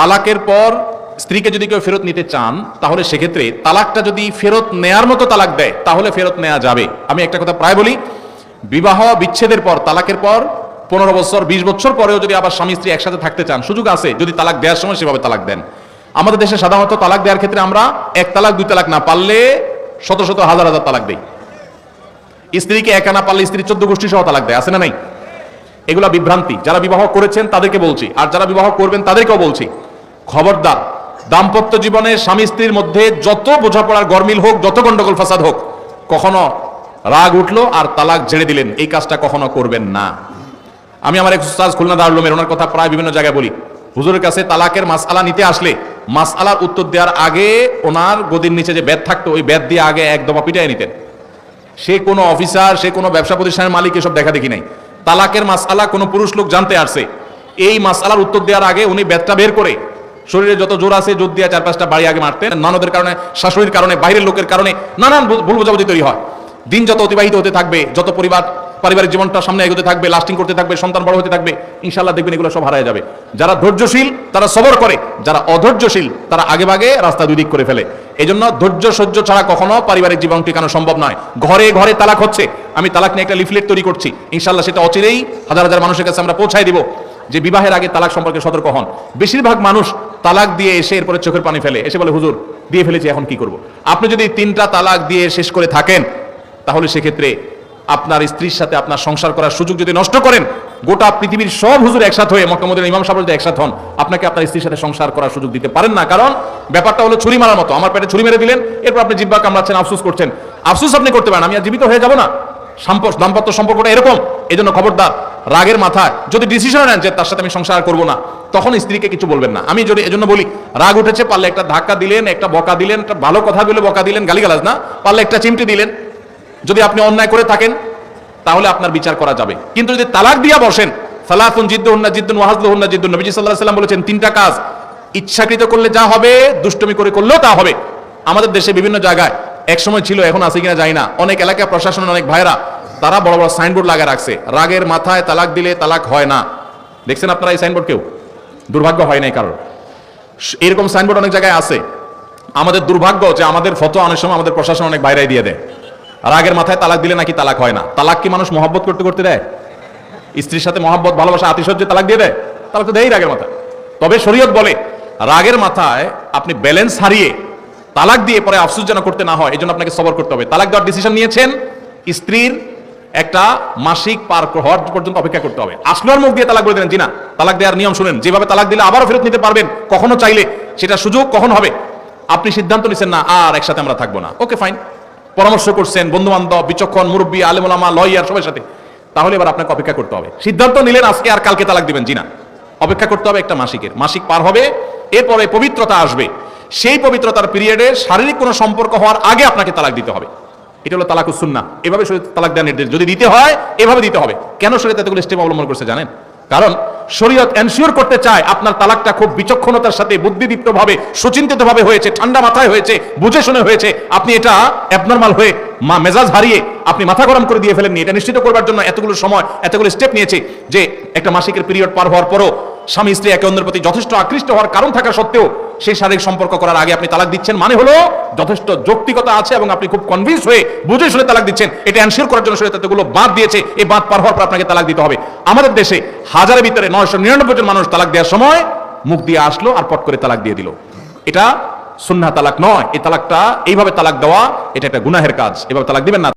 তালাকের পর স্ত্রীকে যদি কেউ ফেরত নিতে চান, তাহলে সেক্ষেত্রে তালাকটা যদি ফেরত নেয়ার মতো তালাক দেয়, তাহলে ফেরত নেওয়া যাবে। আমি একটা কথা প্রায় বলি, বিবাহ বিচ্ছেদের পর, তালাকের পর পনেরো বছর, বিশ বছর পরেও যদি আবার স্বামী স্ত্রী একসাথে থাকতে চান, সুযোগ আছে যদি তালাক দেওয়ার সময় সেভাবে তালাক দেন। আমাদের দেশে সাধারণত তালাক দেওয়ার ক্ষেত্রে আমরা এক তালাক, দুই তালাক না পারলে শত শত হাজার হাজার তালাক দেই। স্ত্রীকে একা না পারলে স্ত্রী চোদ্দ গোষ্ঠী সহ তালাক দেয়, আছে না নাই? এগুলা বিভ্রান্তি। যারা বিবাহ করেছেন তাদেরকে বলছি, আর যারা বিবাহ করবেন তাদেরকেও বলছি। খবরদার, দাম্পত্য জীবনে স্বামী স্ত্রীর মধ্যে যত বোঝাপড়ার গরমিল হোক, যত গন্ডগোল ফাসাদ হোক, কখনো রাগ উঠল আর তালাক ঝেড়ে দিলেন। এই কাজটা কখনো করবেন না। আমি আমার এক উস্তাজ খুলনা দারুলমের, ওনার কথা প্রায় বিভিন্ন জায়গায় বলি। হুজুরের কাছে তালাকের মাসআলা নিতে আসলে, মাসআলার উত্তর দেওয়ার আগে ওনার গদির নিচে যে ব্যাদ থাকতো, ওই ব্যাদ দিয়ে আগে এক দফা পিটাই নিতেন। সে কোনো অফিসার, সে কোনো ব্যবসা প্রতিষ্ঠানের মালিক এসব দেখা দেখি নাই। তালাকের মাসআলা কোনো পুরুষ লোক জানতে আসছে এই মাসআলার উত্তর দেওয়ার আগে উনি ব্যাটটা বের করে শরীরে যত জোর আছে, জোর দিয়ে চার পাঁচটা বাড়ি আগে মারতেন নানদের কারণে, শাশুড়ির কারণে, বাইরের লোকের কারণে নানান ভুল বোঝাবুঝি তৈরি হয়। দিন যত অতিবাহিত হতে থাকবে, যত পরিবার পারিবারিক জীবনটা সামনে এগোতে থাকবে লাস্টিং করতে থাকবে, সন্তান বড় হতে থাকবে ইনশাল্লাহ দেখবেন এগুলো সব হারায় যাবে। যারা ধৈর্যশীল, তারা সবর করে। যারা অধৈর্যশীল, তারা আগে ভাগে রাস্তা দুই দিক করে ফেলে। এই জন্য ধৈর্য সহ্য ছাড়া কখনো পারিবারিক জীবন টিকানো সম্ভব নয়। ঘরে ঘরে তালাক হচ্ছে। আমি তালাক নিয়ে একটা লিফলেট তৈরি করছি। ইনশাল্লাহ সেটা অচিরেই হাজার হাজার মানুষের কাছে আমরা পৌঁছায় দিব। যে বিবাহের আগে তালাক সম্পর্কে সতর্ক হন। বেশিরভাগ মানুষ তালাক দিয়ে এসে এরপরে চোখের পানি ফেলে। এসে বলে, হুজুর, দিয়ে ফেলেছি, এখন কি করব? আপনি যদি তিনটা তালাক দিয়ে শেষ করে থাকেন, তাহলে সেক্ষেত্রে আপনার স্ত্রীর সাথে আপনার সংসার করার সুযোগ যদি নষ্ট করেন, গোটা পৃথিবীর সব হুজুর একসাথে হয়ে মক্কামদের ইমাম সাহেব যদি একসাথে হন, আপনাকে আপনার স্ত্রীর সাথে সংসার করার সুযোগ দিতে পারেন না। কারণ ব্যাপারটা হলো ছুরি মারার মতো। আমার পেটে ছুরি মেরে দিলেন, এরপর আপনি জিব্বা কামড়াচ্ছেন, আফসোস করছেন। আফসোস আপনি করতে পারেন, আমি আর জীবিত হয়ে যাব না। দাম্পত্য সম্পর্কটা এরকম এই জন্য খবরদার, রাগের মাথায়। যদি ডিসিশন নেন যে তার সাথে আমি সংসার করব না, তখন স্ত্রীকে কিছু বলবেন না। আমি যদি এজন্য বলি, রাগ উঠেছে, পারলে একটা ধাক্কা দিলেন, একটা বকা দিলেন, একটা ভালো কথা বলে বকা দিলেন, গালিগালাজ না, পারলে একটা চিমটি দিলেন। যদি আপনি অন্যায় করে থাকেন, তাহলে আপনার বিচার করা যাবে। কিন্তু যদি তালাক দিয়া বসেন সালাফুন জিদ্দুন্না জিদ্দুন ওয়াহাজলুন্না জিদ্দুন নবী সাল্লাল্লাহু আলাইহি সাল্লাম বলেছেন, তিনটা কাজ, ইচ্ছাকৃত করলে যা হবে, দুষ্টমি করে করলেও তা হবে। আমাদের দেশে বিভিন্ন জায়গায় এক সময় ছিল, এখন আছে কিনা জানি না। অনেক এলাকা প্রশাসনের অনেক ভাইরা তারা বড় বড় সাইনবোর্ড লাগা রাখছে। রাগের মাথায় তালাক দিলে তালাক হয় না। দেখছেন আপনারা এই সাইনবোর্ড কেউ? দুর্ভাগ্য হয় নাই কারোর। এরকম সাইনবোর্ড অনেক জায়গায় আছে। আমাদের দুর্ভাগ্য যে আমাদের ফটো অনেক সময় আমাদের প্রশাসন অনেক বাইরে দিয়ে দেয়। রাগের মাথায় তালাক দিলে নাকি তালাক হয় না। তালাক কি মানুষ মহব্বত করতে করতে দেয়? স্ত্রীর সাথে মহব্বত, ভালোবাসা, আতিশয্যে তালাক দিয়ে দেয়? তালাক তো দেয় রাগের মাথায়। তবে শরীয়ত বলে, রাগের মাথায় আপনি ব্যালেন্স হারিয়ে তালাক দিয়ে পরে আফসোস যেন করতে না হয় এই জন্য আপনাকে সবর করতে হবে। তালাক দেওয়ার ডিসিশন নিয়েছেন, স্ত্রীর একটা মাসিক পার হওয়ার পর্যন্ত অপেক্ষা করতে হবে। আসলোর মুখ দিয়ে তালাক বলে দিলেন, জি না, তালাক দেওয়ার নিয়ম শুনেন। যেভাবে তালাক দিলে আবারও ফেরত নিতে পারবেন, কখনো চাইলে। সেটা সুযোগ কখন হবে? আপনি সিদ্ধান্ত নিচ্ছেন না, আর একসাথে আমরা থাকব না। Okay, fine. পরামর্শ করছেন বন্ধু বান্ধব বিচক্ষণ, মুরব্বী আলেমুলামা লয়ার, সবার সাথে। তাহলে এবার আপনাকে অপেক্ষা করতে হবে। সিদ্ধান্ত নিলেন আজকে, আর কালকে তালাক দিবেন, জি না। অপেক্ষা করতে হবে একটা মাসিকের। মাসিক পার হবে, এরপরে পবিত্রতা আসবে। সেই পবিত্রতার পিরিয়ডে শারীরিক কোনো সম্পর্ক হওয়ার আগে আপনাকে তালাক দিতে হবে। এটা হলো তালাকুস সুন্না এভাবে শরীর তালাক দেওয়ার নির্দেশ। যদি দিতে হয়, এভাবে দিতে হবে। কেন শরীর এতগুলো স্টেপ অবলম্বন করছে জানেন? কারণ শরীয়ত এনশিওর করতে চায় আপনার তালাকটা খুব বিচক্ষণতার সাথে, বুদ্ধিদীপ্তভাবে, সুচিন্তিতভাবে হয়েছে, ঠান্ডা মাথায় হয়েছে, বুঝে শুনে হয়েছে। আপনি এটা অ্যাবনর্মাল হয়ে মা মেজাজ হারিয়ে আপনি মাথা গরম করে দিয়ে ফেলেননি। এটা নিশ্চিত করবার জন্য এতগুলো সময়, এতগুলো স্টেপ নিয়েছে যে একটা মাসিকের পিরিয়ড পার হওয়ার পরও স্বামী, স্ত্রী একে অন্যের প্রতি যথেষ্ট আকৃষ্ট হওয়ার কারণ থাকা সত্ত্বেও সেই শারীরিক সম্পর্ক করার আগে আপনি তালাক দিচ্ছেন মানে হলো যথেষ্ট যৌক্তিকতা আছে এবং আপনি খুব কনভিন্স হয়ে বুঝে শুনে তালাক দিচ্ছেন। এটা এনশিওর করার জন্য শরীর এতগুলো বাদ দিয়েছে, এই বাদ পার হওয়ার পর আপনাকে তালাক দিতে হবে। আমাদের দেশে হাজারের ভিতরে নয়শো নিরানব্বই জন মানুষ তালাক দেওয়ার সময় মুখ দিয়ে আসলো আর পট করে তালাক দিয়ে দিল। এটা সুন্না তালাক নয়। এই তালাকটা, এইভাবে তালাক দেওয়া, এটা একটা গুনাহের কাজ। এভাবে তালাক দিবেন না।